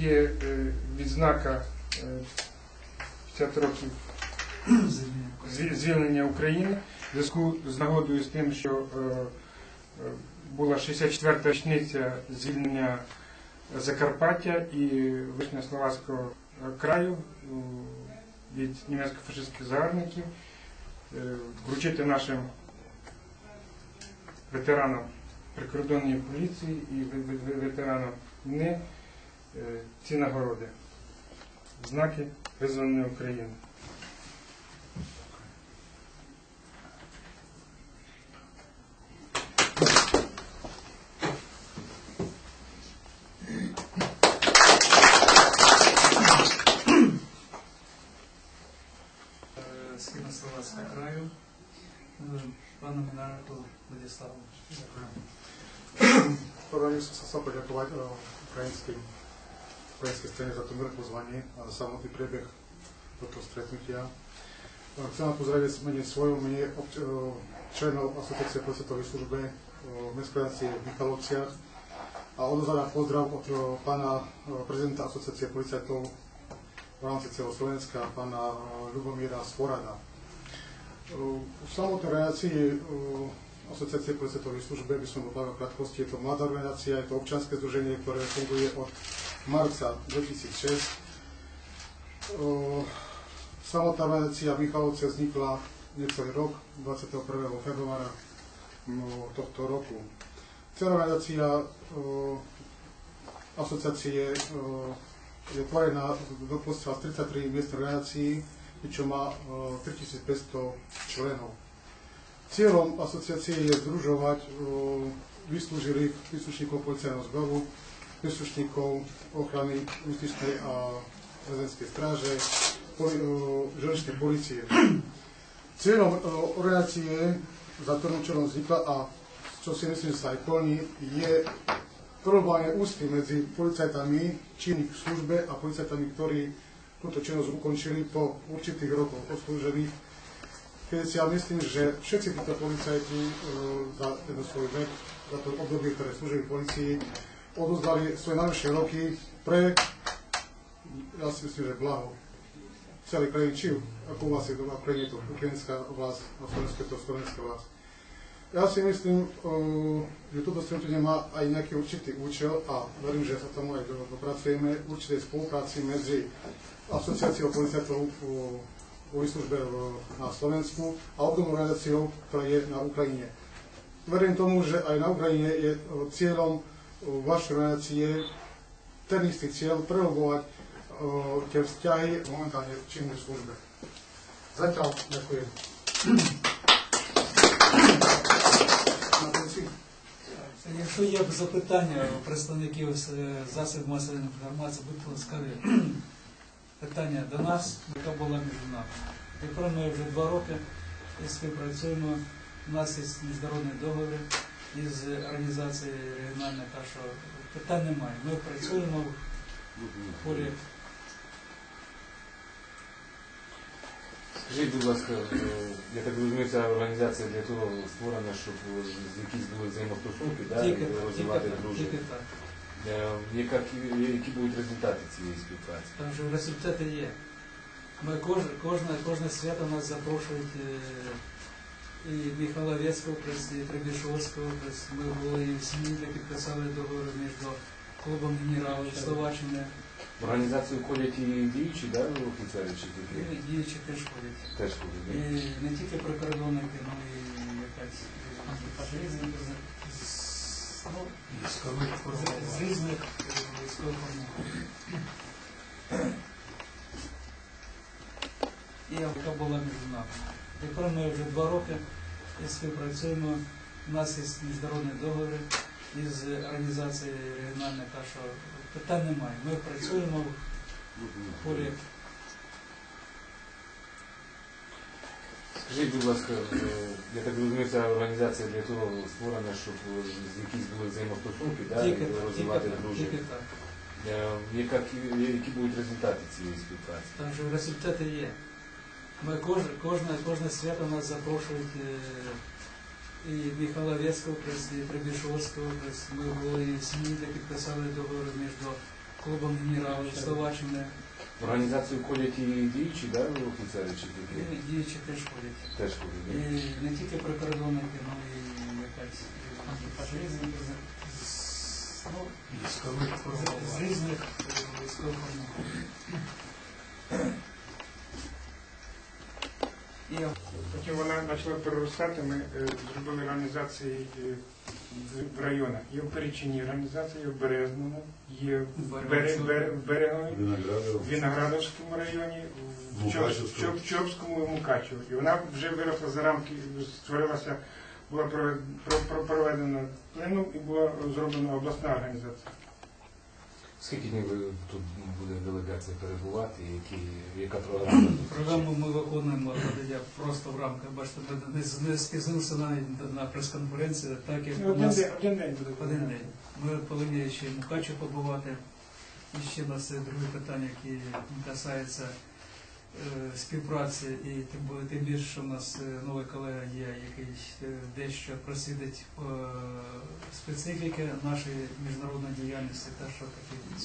є е, відзнака е, 50 років звільнення України в зв'язку з нагодою з тим, що е, е, була 64-та річниця звільнення Закарпаття і Вишньославацького краю е, від німецько-фашистських загарбників, е, вручити нашим ветеранам прикордонної поліції і ве- ве- ве- ветеранам війни е, ці нагороди. Знаки визвольної України. Е, Східнословацького краю, е, пану Мінарику Владиславу. První som sa chcel ukrajinskej strane za to milé pozvanie a samotný priebeh tohto stretnutia. Chcem vám pozdraviť mene svojom, mene eh, členov Asociácie po svetovej službe Mestskej v Michalovciach a odozvať pozdrav od eh, pána eh, prezidenta Asociácie policajtov v rámci celého Slovenska, pána Ľubomíra Svorada. V samotnej relácii eh, Asociácie policajtovej službe by som povedal v krátkosti, je to mladá organizácia, je to občanské združenie, ktoré funguje od marca 2006. O, Samotná organizácia v Michalovce vznikla necelý rok, 21. februára no, tohto roku. Celá organizácia o, asociácie o, je tvorená doposiaľ z 33 miestnych organizácií, pričom má o, 3500 členov. Cieľom asociácie je združovať vyslúžilých príslušníkov policajného zboru, príslušníkov ochrany justičnej a väzenskej stráže, poli, uh, železničnej policie. Cieľom uh, organizácie, za ktorým účelom vznikla a čo si myslím, že sa aj plní, je problémanie ústy medzi policajtami činných v službe a policajtami, ktorí túto činnosť ukončili po určitých rokoch odslúžených keď si ja myslím, že všetci títo policajti e, za ten svoj vek, za to obdobie, ktoré slúžili policii, odozdali svoje najvyššie roky pre, ja si myslím, že blaho celej krajiny, či ako u vás je to Ukrajine, je to ukrajinská vlast, na Slovensku je to slovenská vlast. Ja si myslím, e, že toto stretnutie má aj nejaký určitý účel a verím, že sa tomu aj do- dopracujeme, určitej spolupráci medzi asociáciou policajtov vo službe na Slovensku a obdobnou organizáciou, ktorá je na Ukrajine. Verím tomu, že aj na Ukrajine je cieľom e, vašej organizácie ten istý cieľ prehlbovať e, tie vzťahy momentálne v službe. Zatiaľ ďakujem. Якщо є запитання у представників е, засобів масової інформації, будьте ласкаві. Питання до нас, яка була між нами. Тепер ми вже два роки співпрацюємо. У нас є міжнародний договір із організацією регіональною, так що питань немає. Ми працюємо в полі Скажіть, будь ласка, е, я так розумію, ця організація для того створена, щоб е, якісь були взаємостосунки, да, і розвивати дружбу. так. Е, Яка, які будуть результати цієї співпраці? Там же результати є. Ми кож, кожне, кожне свято нас запрошують е, і Михайла Вєцького, і Требішовського. Ми були і в Смілі, підписали договір між клубом генералів Словаччини. В організацію входять і діючі, да, офіцери, чи І тільки діючі теж ходять. теж ходять? І не тільки прикордонники, але і якась ну, з- різних військових. І яка була між нами. Тепер ми вже два роки співпрацюємо. У нас є міжнародний договір із організацією регіональною, так що питань немає. Ми працюємо в полі Скажіть, будь ласка, я так розумію, ця організація для того створена, щоб якісь були взаємостосунки, да, і розвивати дружбу. Е, які будуть результати цієї співпраці? Там же результати є. Ми кож, кожне, кожне свято нас запрошують і Михайла Вєцького, і Требішовського. Ми були і в Смілі, підписали договір між клубом генералів Словаччини. В організацію входять і діючі, да, офіцери чи тільки І Діючі теж ходять. теж ходять. І не тільки прикордонники, але і якась з- ну, з- різних е, військових формувань. І Потім вона почала переростати, ми е, зробили організації е, в- в районах. Є в Перечині організація, є в Березному, є в Бере- Бере- в Берегові, в Виноградовському районі, в. Чопському і Мукачево. І вона вже виросла за рамки, створилася, була провед- про- про- проведена пленум і була зроблена обласна організація. Скільки днів ви тут буде делегація перебувати, які, яка програма? Програму ми виконуємо, я просто в рамках, бачите, не, не, не спізнилися навіть на прес-конференції, так як у Один нас день, один день буде. один день. Ми повинні ще Мукачу побувати. І ще у нас є друге питання, яке касається співпраці, і тим, тим більше, що в нас е, новий колега є, який е, дещо просвідить е, специфіки нашої міжнародної діяльності, та що таке